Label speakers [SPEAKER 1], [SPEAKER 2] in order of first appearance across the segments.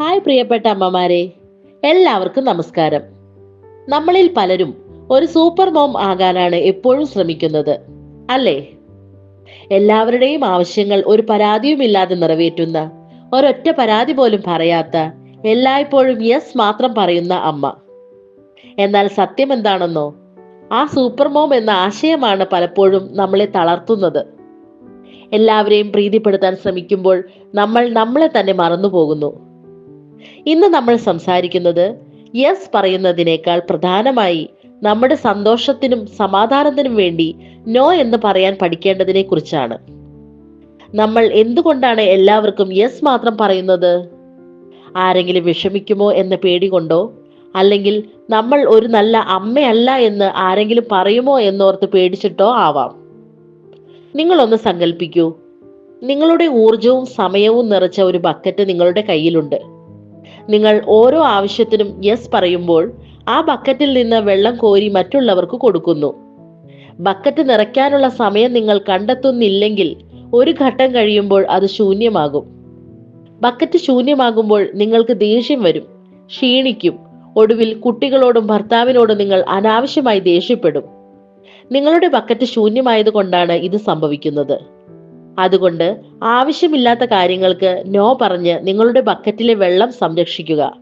[SPEAKER 1] Hi പ്രിയപ്പെട്ട അമ്മമാരെ എല്ലാവർക്കും നമസ്കാരം. നമ്മളിൽ പലരും ഒരു സൂപ്പർ മോം ആകാനാണ് എപ്പോഴും ശ്രമിക്കുന്നത് അല്ലേ? എല്ലാവരുടെയും ആവശ്യങ്ങൾ ഒരു പരാതിയുമില്ലാതെ നിറവേറ്റുന്ന ഒരൊറ്റ പരാതി പോലും പറയാത്ത എല്ലായ്പ്പോഴും യെസ് മാത്രം പറയുന്ന അമ്മ. എന്നാൽ സത്യം എന്താണെന്നോ ആ സൂപ്പർ മോം എന്ന ആശയമാണ് പലപ്പോഴും നമ്മളെ തളർത്തുന്നത്. എല്ലാവരെയും പ്രീതിപ്പെടുത്താൻ ശ്രമിക്കുമ്പോൾ നമ്മൾ നമ്മളെ തന്നെ മറന്നു പോകുന്നു ഇന്ന് നമ്മൾ സംസാരിക്കുന്നത് യെസ് പറയുന്നതിനേക്കാൾ പ്രധാനമായി നമ്മുടെ സന്തോഷത്തിനും സമാധാനത്തിനും വേണ്ടി നോ എന്ന് പറയാൻ പഠിക്കേണ്ടതിനെ കുറിച്ചാണ്. നമ്മൾ എന്തുകൊണ്ടാണ് എല്ലാവർക്കും യെസ് മാത്രം പറയുന്നത്? ആരെങ്കിലും വിഷമിക്കുമോ എന്ന പേടി കൊണ്ടോ? അല്ലെങ്കിൽ നമ്മൾ ഒരു നല്ല അമ്മയല്ല എന്ന് ആരെങ്കിലും പറയുമോ എന്നോർത്ത് പേടിച്ചിട്ടോ ആവാം. നിങ്ങളൊന്ന് സങ്കല്പിക്കൂ നിങ്ങളുടെ ഊർജവും സമയവും നിറച്ച ഒരു ബക്കറ്റ് നിങ്ങളുടെ കയ്യിലുണ്ട്. നിങ്ങൾ ഓരോ ആവശ്യത്തിനും യെസ് പറയുമ്പോൾ ആ ബക്കറ്റിൽ നിന്ന് വെള്ളം കോരി മറ്റുള്ളവർക്ക് കൊടുക്കുന്നു. ബക്കറ്റ് നിറയ്ക്കാനുള്ള സമയം നിങ്ങൾ കണ്ടെത്തുന്നില്ലെങ്കിൽ ഒരു ഘട്ടം കഴിയുമ്പോൾ അത് ശൂന്യമാകും. ബക്കറ്റ് ശൂന്യമാകുമ്പോൾ നിങ്ങൾക്ക് ദേഷ്യം വരും ക്ഷീണിക്കും. ഒടുവിൽ കുട്ടികളോടും ഭർത്താവിനോടും നിങ്ങൾ അനാവശ്യമായി ദേഷ്യപ്പെടും. നിങ്ങളുടെ ബക്കറ്റ് ശൂന്യമായത് കൊണ്ടാണ് ഇത് സംഭവിക്കുന്നത്. അതുകൊണ്ട് ആവശ്യമില്ലാത്ത കാര്യങ്ങൾക്ക് നോ പറഞ്ഞ് നിങ്ങളുടെ ബക്കറ്റിലെ വെള്ളം സംരക്ഷിക്കുക.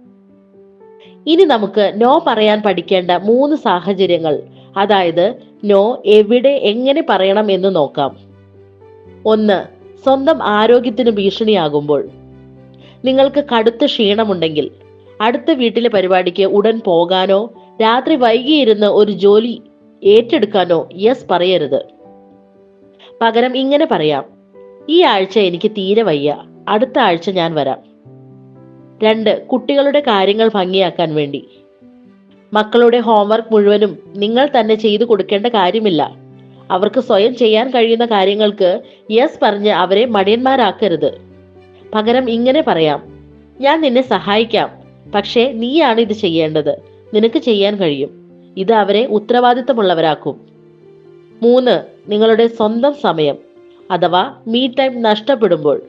[SPEAKER 1] ഇനി നമുക്ക് നോ പറയാൻ പഠിക്കേണ്ട മൂന്ന് സാഹചര്യങ്ങൾ. അതായത് നോ എവിടെ എങ്ങനെ പറയണം എന്ന് നോക്കാം. ഒന്ന് സ്വന്തം ആരോഗ്യത്തിന് ഭീഷണിയാകുമ്പോൾ. നിങ്ങൾക്ക് കടുത്ത ക്ഷീണമുണ്ടെങ്കിൽ അടുത്ത വീട്ടിലെ പരിപാടിക്ക് ഉടൻ പോകാനോ രാത്രി വൈകിയിരുന്ന് ഒരു ജോലി ഏറ്റെടുക്കാനോ യെസ് പറയരുത്. പകരം ഇങ്ങനെ പറയാം. ഈ ആഴ്ച എനിക്ക് തീരെ വയ്യ. അടുത്ത ആഴ്ച ഞാൻ വരാം. രണ്ട് കുട്ടികളുടെ കാര്യങ്ങൾ ഭംഗിയാക്കാൻ വേണ്ടി. മക്കളുടെ ഹോംവർക്ക് മുഴുവനും നിങ്ങൾ തന്നെ ചെയ്തു കൊടുക്കേണ്ട കാര്യമില്ല. അവർക്ക് സ്വയം ചെയ്യാൻ കഴിയുന്ന കാര്യങ്ങൾക്ക് യെസ് പറഞ്ഞ് അവരെ മടിയന്മാരാക്കരുത്. പകരം ഇങ്ങനെ പറയാം ഞാൻ നിന്നെ സഹായിക്കാം പക്ഷേ നീയാണ് ഇത് ചെയ്യേണ്ടത്. നിനക്ക് ചെയ്യാൻ കഴിയും. ഇത് അവരെ ഉത്തരവാദിത്തമുള്ളവരാക്കും. മൂന്ന് നിങ്ങളുടെ സ്വന്തം സമയം. അഥവാ മീ ടൈം നഷ്ടപ്പെടുമ്പോൾ.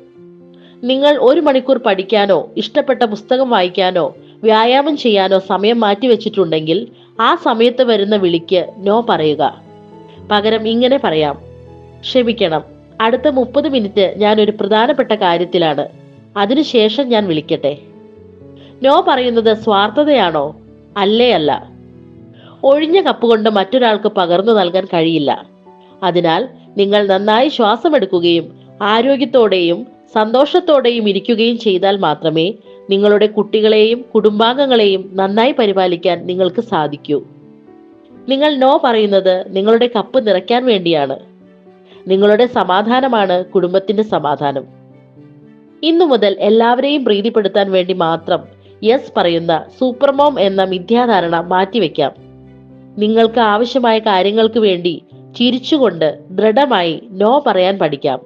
[SPEAKER 1] നിങ്ങൾ ഒരു മണിക്കൂർ പഠിക്കാനോ ഇഷ്ടപ്പെട്ട പുസ്തകം വായിക്കാനോ വ്യായാമം ചെയ്യാനോ സമയം മാറ്റിവെച്ചിട്ടുണ്ടെങ്കിൽ ആ സമയത്ത് വരുന്ന വിളിക്ക് നോ പറയുക. പകരം ഇങ്ങനെ പറയാം. ക്ഷമിക്കണം. അടുത്ത മുപ്പത് മിനിറ്റ് ഞാൻ ഒരു പ്രധാനപ്പെട്ട കാര്യത്തിലാണ്. അതിനുശേഷം ഞാൻ വിളിക്കട്ടെ. നോ പറയുന്നത് സ്വാർത്ഥതയാണോ? അല്ലേ അല്ല. ഒഴിഞ്ഞ കപ്പ് കൊണ്ട് മറ്റൊരാൾക്ക് പകർന്നു നൽകാൻ കഴിയില്ല. അതിനാൽ നിങ്ങൾ നന്നായി ശ്വാസമെടുക്കുകയും ആരോഗ്യത്തോടെയും സന്തോഷത്തോടെയും ഇരിക്കുകയും ചെയ്താൽ മാത്രമേ നിങ്ങളുടെ കുട്ടികളെയും കുടുംബാംഗങ്ങളെയും നന്നായി പരിപാലിക്കാൻ നിങ്ങൾക്ക് സാധിക്കൂ. നിങ്ങൾ നോ പറയുന്നത് നിങ്ങളുടെ കപ്പ് നിറയ്ക്കാൻ വേണ്ടിയാണ്. നിങ്ങളുടെ സമാധാനമാണ് കുടുംബത്തിന്റെ സമാധാനം. ഇന്നു മുതൽ എല്ലാവരെയും പ്രീതിപ്പെടുത്താൻ വേണ്ടി മാത്രം യെസ് പറയുന്ന സൂപ്പർമോം എന്ന മിഥ്യാധാരണ മാറ്റിവെക്കാം. നിങ്ങൾക്ക് ആവശ്യമായ കാര്യങ്ങൾക്ക് വേണ്ടി ചിരിച്ചുകൊണ്ട് ദൃഢമായി നോ പറയാൻ പഠിക്കാം.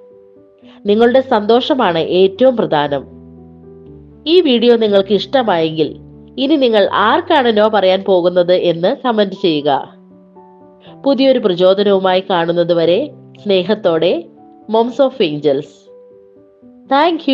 [SPEAKER 1] നിങ്ങളുടെ സന്തോഷമാണ് ഏറ്റവും പ്രധാനം. ഈ വീഡിയോ നിങ്ങൾക്ക് ഇഷ്ടമായെങ്കിൽ ഇനി നിങ്ങൾ ആർക്കാണ് നോ പറയാൻ പോകുന്നത് എന്ന് കമന്റ് ചെയ്യുക. പുതിയൊരു പ്രചോദനവുമായി കാണുന്നത് വരെ സ്നേഹത്തോടെ മോംസ് ഓഫ് ഏഞ്ചൽസ് താങ്ക്